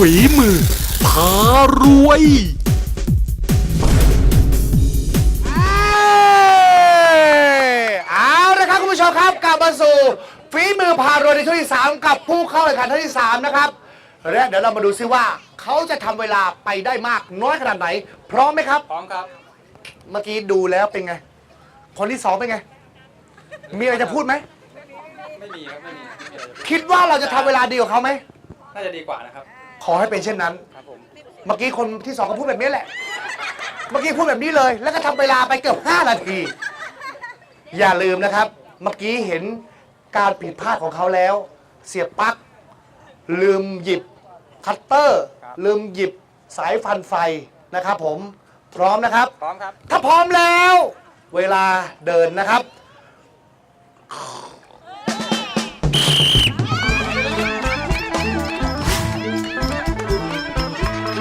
ฝีมือพารวย เอาละครับคุณผู้ชมครับกลับมาสู่ฝีมือพารวยในช่วงที่ 3 กับผู้เข้าแข่งขันท่านที่ 3 นะครับและเดี๋ยวเรามาดูซิว่าเขาจะทำเวลาไปได้มากน้อยขนาดไหน พร้อมไหมครับ พร้อมครับ เมื่อกี้ดูแล้วเป็นไง คนที่สองเป็นไง มีอะไรจะพูดไหม ไม่มีครับ ไม่มีไม่มีอะไรจะพูดคิดว่าเราจะทำเวลาดีกว่าเขาไหม น่าจะดีกว่านะครับ ขอให้เป็นเช่นนั้น ครับผม เมื่อกี้คนที่สองก็พูดแบบนี้แหละ เมื่อกี้พูดแบบนี้เลย แล้วก็ทำเวลาไปเกือบ5นาที อย่าลืมนะครับ เมื่อกี้เห็นการผิดพลาดของเขาแล้ว เสียบปลั๊กลืมหยิบคัตเตอร์ลืมหยิบสายฟันไฟนะครับผมพร้อมนะครับ พร้อมครับ ถ้าพร้อมแล้ว เวลาเดินนะครับ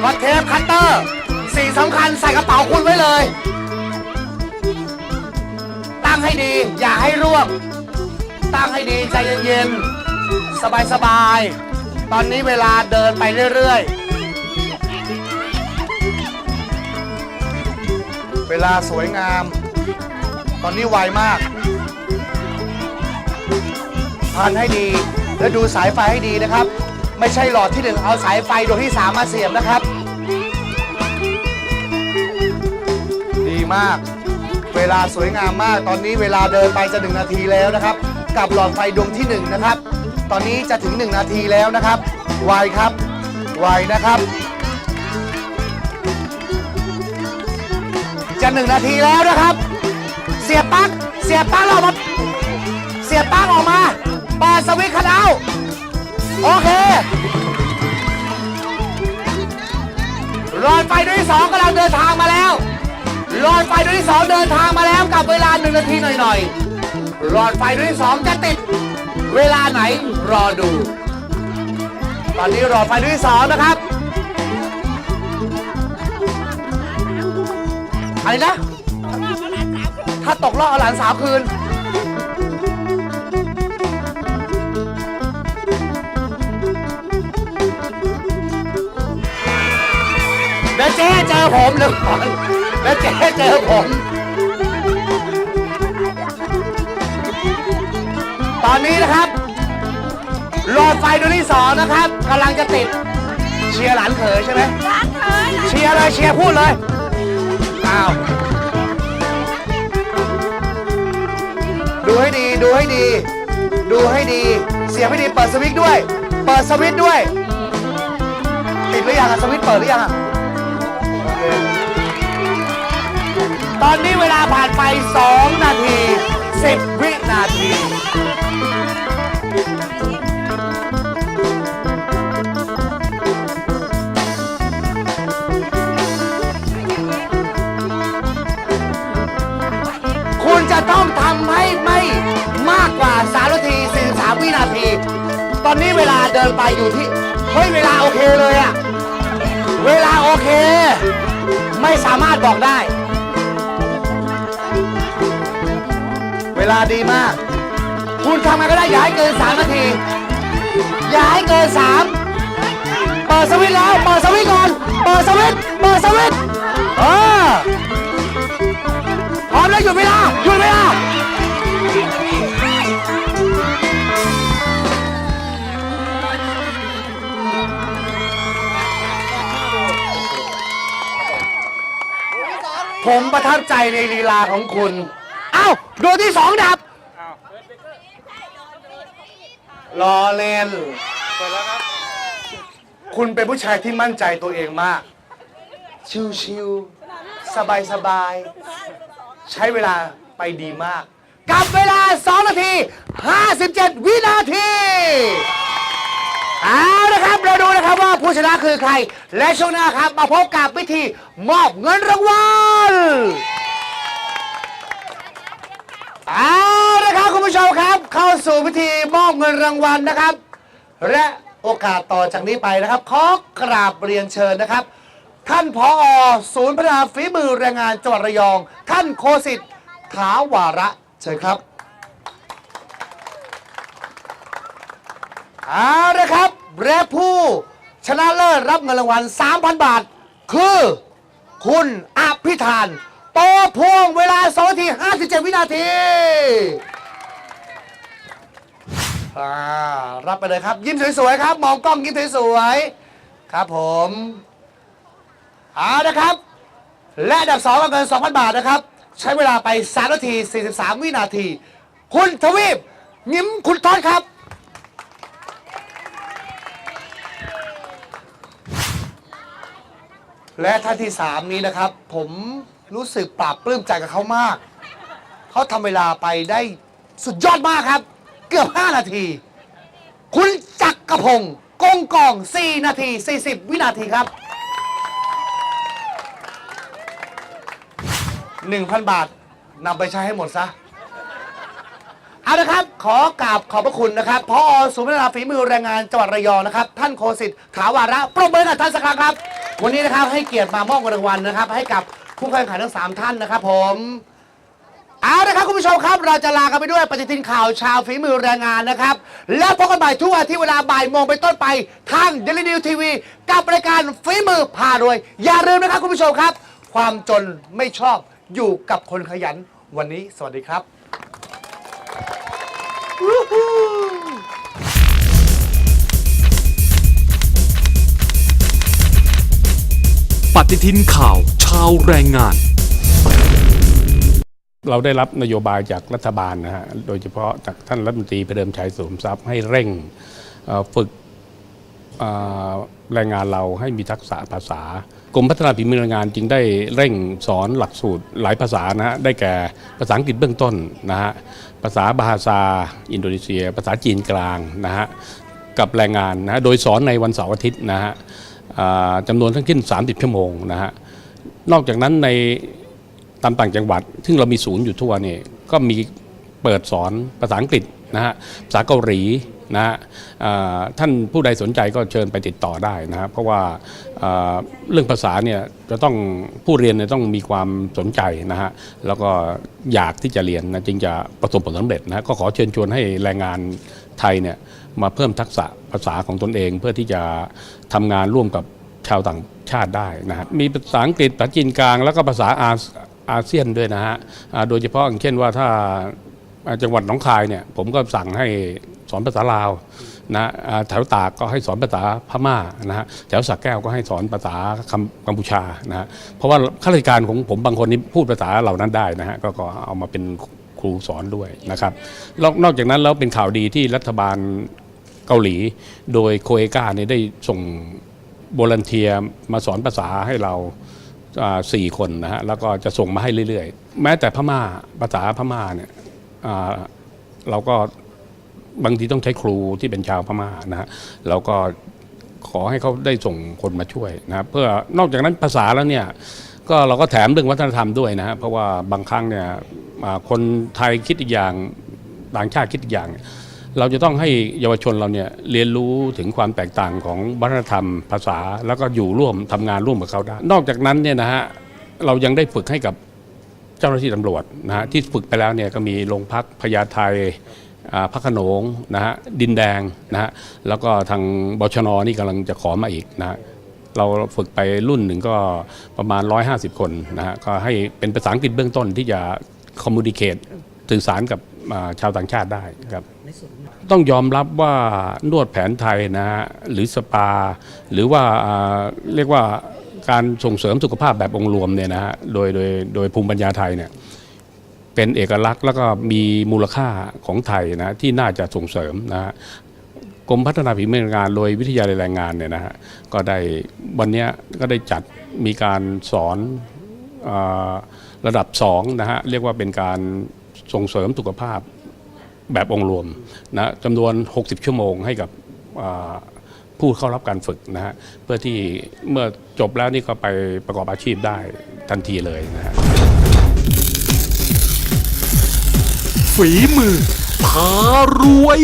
ก็เทปคัตเตอร์สิ่งสำคัญใส่กระเป๋าคุณไว้เลย ตั้งให้ดี อย่าให้ร่วง ตั้งให้ดีใจเย็นๆ สบายๆ ตอนนี้เวลาเดินไปเรื่อยๆ เวลาสวยงาม ตอนนี้ไวมากพันให้ดี และดูสายไฟให้ดีนะครับ ไม่ใช่หลอดที่หนึ่งเอาสายไฟดวงที่สามมาเสียบนะครับ มาก เวลาสวยงามมาก ตอนนี้เวลาเดินไปจะหนึ่งนาทีแล้วนะครับ กับหลอดไฟดวงที่หนึ่งนะครับ ตอนนี้จะถึงหนึ่งนาทีแล้วนะครับ ไวครับ ไวนะครับ จะหนึ่งนาทีแล้วนะครับ เสียบปลั๊ก เสียบปลั๊กออกมา เสียบปลั๊กออกมา เปิดสวิตช์คัทเอา โอเคหลอดไฟดวงที่สองกำลังเดินทางมาแล้ว หลอดไฟดวงที่สองเดินทางมาแล้วกับเวลาหนึ่งนาทีหน่อยๆหลอดไฟดวงที่สองจะติด เวลาไหนรอดู ตอนนี้หลอดไฟดวงที่สองนะครับอะไรนะ ถ้าตกรอบเอาหลานสาวคืน เดี๋ยวเจ๊เจอผมเดี๋ยวก่อน เดี๋ยวเจ๊เจอผม ตอนนี้นะครับหลอดไฟดวงที่สองนะครับกำลังจะติด เชียร์หลานเขยใช่ไหมร้านเคยเชียร์เลยเชียร์พูดเลยอ้าวดูให้ดีดูให้ดี ดูให้ดี เสียงให้ดีเปิดสวิตช์ด้วย เปิดสวิตช์ด้วย ติดหรือยังอะสวิตช์เปิดหรือยังอะโอเค ตอนนี้เวลาผ่านไป 2 นาที 10 วินาที คุณจะต้องทำให้ไม่มากกว่า3นาที43วินาที ตอนนี้เวลาเดินไปอยู่ที่ เฮ้ย เวลาโอเคเลยอะเวลาโอเค ไม่สามารถบอกได้ ลาดีมาก คุณทำอะไรก็ได้อย่าให้เกิน3นาที อย่าให้เกิน3เปิดสวิตช์แล้ว เปิดสวิตช์ก่อน เปิดสวิตช์เปิดสวิตช์เออพร้อมแล้วหยุดเวลาหยุดเวลาผมประทับใจในลีลาของคุณ เอ้าดวงที่สองดับ รอเล่น เปิดแล้วครับ คุณเป็นผู้ชายที่มั่นใจตัวเองมาก ชิวๆ สบายๆ ใช้เวลาไปดีมาก กับเวลา 2 นาที 57 วินาที เอาละครับ เราดูนะครับว่าผู้ชนะคือใคร และช่วงหน้าครับ มาพบกับพิธีมอบเงินรางวัล เข้าสู่พิธีมอบเงินรางวัลนะครับ และโอกาสต่อจากนี้ไปนะครับ ขอกราบเรียนเชิญนะครับ ท่านผอศูนย์พัฒนาฝีมือแรงงานจังหวัดระยอง ท่านโคสิทธิ์ถาวาระเชิญครับเอาละครับและผู้ชนะเลิศรับเงินรางวัล 3,000 บาท คือ คุณอภิธานโตพวงเวลา2นาที 57 วินาที อ่ารับไปเลยครับ ยิ้มสวยๆครับ มองกล้องยิ้มสวยๆครับผมเอานะครับ และอันดับ2กับเงิน2,000 บาทนะครับ ใช้เวลาไป3นาที 43 วินาที คุณทวีปยิ้มคุณทอดครับ และท่านที่ 3 นี้นะครับ ผมรู้สึกปราบปลื้มใจกับเขามาก เขาทำเวลาไปได้สุดยอดมากครับ กือบ 5 นาที คุณจักกระพงศ์กงกอง 4 นาที 40 วินาทีครับ 1,000 บาทนำไปใช้ให้หมดซะ เอาละครับ ขอกราบขอบพระคุณนะครับพอศูนย์พัฒนาฝีมือแรงงานจังหวัดระยองนะครับ ท่านโคสิทธิ์ถาวาระปรบมือกับท่านสักครั้งครับ วันนี้นะครับให้เกียรติมามอบเงินรางวัลนะครับ ให้กับผู้แข่งขันทั้งสามท่านนะครับผม เอาละครับคุณผู้ชมครับ เราจะลากันไปด้วยปฏิทินข่าวชาวฝีมือแรงงานนะครับ แล้วพบกันใหม่ทุกวันที่เวลาบ่ายโมงเป็นต้นไปทางเดลินิวทีวีกับรายการฝีมือพารวย อย่าลืมนะครับคุณผู้ชมครับ ความจนไม่ชอบอยู่กับคนขยัน วันนี้สวัสดีครับ ปฏิทินข่าวชาวแรงงาน เราได้รับนโยบายจากรัฐบาลนะฮะ โดยเฉพาะจากท่านรัฐมนตรีประเดิมชัยสมทรัพย์ให้เร่งฝึกแรงงานเราให้มีทักษะภาษากรมพัฒนาฝีมือแรงงานจึงได้เร่งสอนหลักสูตรหลายภาษานะฮะ ได้แก่ภาษาอังกฤษเบื้องต้นนะฮะ ภาษาบาฮาซา อินโดนีเซีย ภาษาจีนกลางนะฮะ กับแรงงานนะะโดยสอนในวันเสาร์อาทิตย์นะฮะจำนวนทั้งสิ้น 30 ชั่วโมงนะฮะ นอกจากนั้นใน ตามต่างจังหวัด ซึ่งเรามีศูนย์อยู่ทั่วเนี่ยก็มีเปิดสอนภาษาอังกฤษนะฮะภาษาเกาหลีนะฮะท่านผู้ใดสนใจก็เชิญไปติดต่อได้นะครับเพราะว่าเรื่องภาษาเนี่ยจะต้องผู้เรียนเนี่ยต้องมีความสนใจนะฮะแล้วก็อยากที่จะเรียนนะจึงจะประสบผลสำเร็จนะก็ขอเชิญชวนให้แรงงานไทยเนี่ยมาเพิ่มทักษะภาษาของตนเอง เพื่อที่จะทำงานร่วมกับชาวต่างชาติได้นะฮะมีภาษาอังกฤษภาษาจีนกลาง แล้วก็ภาษาอา อาเซียนด้วยนะฮะโดยเฉพาะอย่างเช่นว่าถ้าจังหวัดหนองคายเนี่ยผมก็สั่งให้สอนภาษาลาวนะแถวตากก็ให้สอนภาษาพม่านะฮะแถวสักแก้วก็ให้สอนภาษากัมกัมพูชานะฮะเพราะว่าข้าราชการของผมบางคนนี่พูดภาษาเหล่านั้นได้นะฮะก็เอามาเป็นครูสอนด้วยนะครับนอกจากนั้นแล้วเป็นข่าวดีที่รัฐบาลเกาหลี โดยโคเอกาเนี่ยได้ส่งบลันเทียมาสอนภาษาให้เรา สี่คนนะฮะแล้วก็จะส่งมาให้เรื่อยๆ แม้แต่พม่าภาษาพม่าเนี่ยเราก็บางทีต้องใช้ครูที่เป็นชาวพม่านะฮะเราก็ขอให้เขาได้ส่งคนมาช่วยนะเพื่อนอกจากนั้นภาษาแล้วเนี่ยก็เราก็แถมเรื่องวัฒนธรรมด้วยนะฮะเพราะว่าบางครั้งเนี่ยคนไทยคิดอีกอย่างต่างชาติคิดอีกอย่าง เราจะต้องให้เยาวชนเราเนี่ยเรียนรู้ถึงความแตกต่างของวัฒนธรรมภาษา แล้วก็อยู่ร่วมทำงานร่วมกับเขาได้ นอกจากนั้นเนี่ยนะฮะเรายังได้ฝึกให้กับเจ้าหน้าที่ตำรวจนะฮะที่ฝึกไปแล้วเนี่ยก็มีโรงพักพญาไทอ่าพระขนงนะฮะดินแดงนะฮะแล้วก็ทางบชนนี่กำลังจะขอมาอีกนะฮะเราฝึกไปรุ่นหนึ่งก็ประมาณ 150 คนนะฮะก็ให้เป็นภาษาอังกฤษเบื้องต้นที่จะคอมมูนิเคตสื่อสารกับชาวต่างชาติได้ครับ ต้องยอมรับว่านวดแผนไทยนะฮะหรือสปา หรือว่าเรียกว่าการส่งเสริมสุขภาพแบบองค์รวมเนี่ยนะฮะโดยโดยโดยภูมิปัญญาไทยเนี่ยเป็นเอกลักษณ์แล้วก็มีมูลค่าของไทยนะที่น่าจะส่งเสริมนะฮะกรมพัฒนาฝีมือแรงงานโดยวิทยาลัยแรงงานเนี่ยนะฮะก็ได้วันนี้ก็ได้จัดมีการสอนอระดับ2นะฮะเรียกว่าเป็นการส่งเสริมสุขภาพ แบบองค์รวมนะจำนวน 60 ชั่วโมงให้กับผู้เข้ารับการฝึกนะฮะเพื่อที่เมื่อจบแล้วนี่ก็ไปประกอบอาชีพได้ทันทีเลยนะฮะฝีมือพารวย